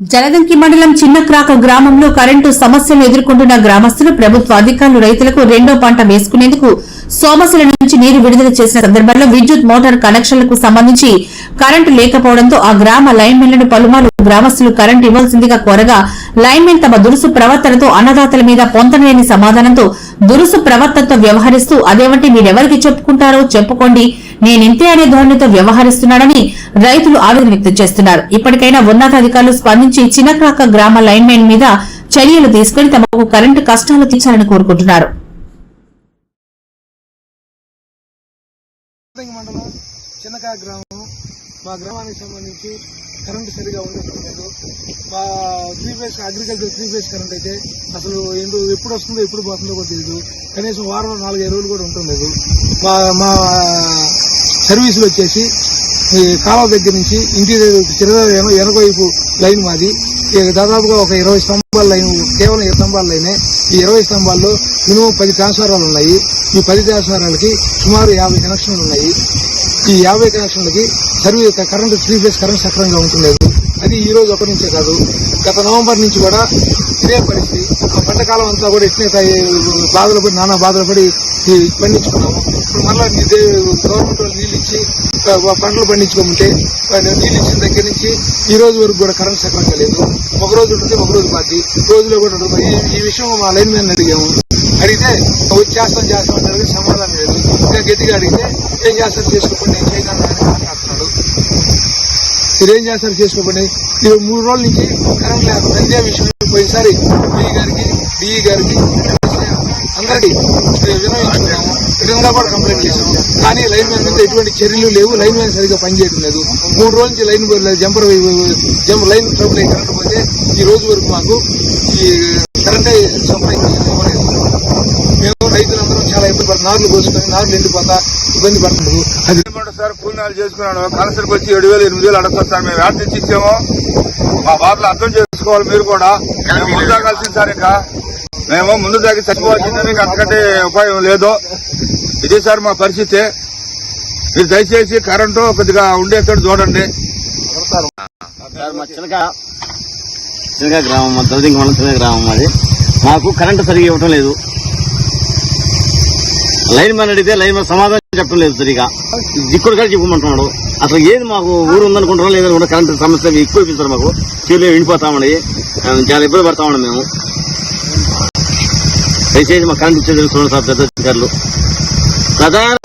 జలదంకి మండలం చిన్నక్రాక గ్రామంలో కరెంటు సమస్యలు ఎదుర్కొంటున్న గ్రామస్తులు ప్రభుత్వ అధికారులు రైతులకు రెండో పంట వేసుకునేందుకు సోమశిల నుంచి నీరు విడుదల చేసిన సందర్భంలో విద్యుత్ మోటార్ కనెక్షన్లకు సంబంధించి కరెంటు లేకపోవడంతో ఆ గ్రామ లైన్మెన్లను పలుమార్లు గ్రామస్తులు కరెంటు ఇవ్వాల్సిందిగా కోరగా లైన్మెన్ తమ దురుసు ప్రవర్తనతో అన్నదాతల మీద పొంతనలేని సమాధానంతో దురుసు ప్రవర్తనతో వ్యవహరిస్తూ అదేమంటే మీరెవరికి చెప్పుకుంటారో చెప్పుకోండి. నేనింతే అనే ధోరణితో వ్యవహరిస్తున్నాడని రైతులు ఆవేదన వ్యక్తం చేస్తున్నారు. ఇప్పటికైనా ఉన్నతాధికారులు స్పందించి చిన్నక్రాక గ్రామ లైన్మెన్ మీద చర్యలు తీసుకుని తమకు కరెంటు కష్టాలు తీర్చాలని కోరుకుంటున్నారు. గ్రామం. మా గ్రామానికి సంబంధించి కరెంటు సరిగా ఉండటం లేదు మా three phase agriculture three phase current అయితే అసలు ఎందు ఎప్పుడు వస్తుందో ఎప్పుడు పోతుందో కూడా తెలియదు కనీసం వారం నాలుగైదు రోజులు కూడా ఉండలేదు మా మా సర్వీసులు వచ్చేసి ఈ కాలువ దగ్గర నుంచి ఇంటి చిరద వెనక వైపు లైన్ మాది. దాదాపుగా ఒక ఇరవై స్తంభాల లైన్ కేవలం ఇరవై స్తంభాల లైనే. ఈ ఇరవై స్తంభాల్లో మినిమం పది ట్రాన్స్ఫారాలు ఉన్నాయి. ఈ పది ట్రాన్స్ఫారాలకి సుమారు యాభై కనెక్షన్లు ఉన్నాయి. ఈ యాభై కనెక్షన్లకి service current three phase current సక్రమంగా ఉంటలేదు అది ఈ రోజు ఒకరి నుంచే కాదు. గత నవంబర్ నుంచి కూడా ఇదే పరిస్థితి. పంటకాలం పంట కాలం అంతా కూడా ఇట్నే తయ- బాధలు పడి నానా బాధలు పడి పండించుకున్నాము. ఇప్పుడు మళ్ళీ గవర్నమెంట్ వాళ్ళు నీళ్ళు ఇచ్చి పంటలు పండించుకోమంటే నీళ్ళు ఇచ్చిన దగ్గర నుంచి ఈ రోజు వరకు కూడా కరెంట్ సక్రమంగా లేదు. ఒక రోజు ఉంటుంది ఒక రోజు పార్టీ రోజులో కూడా ఈ విషయం మా లైన్ మీద అడిగాము. అడిగితే వచ్చి చేస్తాం చేస్తాం అంటే సమాధానం లేదు. ఇంకా గట్టిగా అడిగితే ఏం చేస్తాం? చేసుకోకుండా నేను చేయగలను మీరేం చేస్తారు చేసుకోకండి ఇది మూడు రోజుల నుంచి కరెంట్ లేదు నంద్యా విషయం పోయినసారి డిఈ గారికి డిఈ గారికి అందరికీ విధంగా కూడా కంప్లైంట్ చేశాము. కానీ లైన్ మ్యాన్ మీద ఎటువంటి చర్యలు లేవు. లైన్ మ్యాన్ సరిగ్గా పనిచేయడం లేదు. మూడు రోజుల నుంచి line jumper jump line trouble అయ్యి కరెంట్ పోతే ఈ రోజు వరకు మాకు ఈ కరెంట్ సప్లై మేము రైతులందరం చాలా ఇబ్బంది పడుతున్నారు నార్లు కోసుకొని నార్లు ఎండిపోతా ఇబ్బంది పడుతున్నారు. అది సార్ కూలినాలు చేసుకున్నాడు కలసరికి వచ్చి ఏడు వేలు ఎనిమిది వేలు అడగొస్తాను. మేము యాడ్ తెచ్చి ఇచ్చాము. మా బాధలు అర్థం చేసుకోవాలి మీరు కూడా. మేము ముందు తాగాల్సింది సార్ ఇంకా. మేము ముందు తాగి చచ్చిపోవాల్సిందని మీకు అంతకంటే ఉపాయం లేదు. ఇదే సార్ మా పరిస్థితి. మీరు దయచేసి కరెంటు కొద్దిగా ఉండేటట్టు చూడండి. చిలక చిలక గ్రామం మా మండలం చిలక గ్రామం అది మాకు కరెంటు సరిగ్గా ఇవ్వటం లేదు. లైన్ మ్యాన్ అడిగితే లైన్ మ్యాన్ సమాధానం చెప్పడం లేదు సరిగా. దిక్కుడు కూడా చెప్పమంటున్నాడు. అసలు ఏది మాకు ఊరు ఉందనుకుంటున్నాం లేదనుకుంటా కరెంటు సమస్య ఎక్కువ ఇప్పిస్తారు మాకు. చీరలు ఆ, చాలా ఇబ్బంది పడతామని మేము. దయచేసి మా కరెంట్ ఇచ్చేది తెలుసుకోండి సార్ పెద్ద అధికారులు. ప్రధాన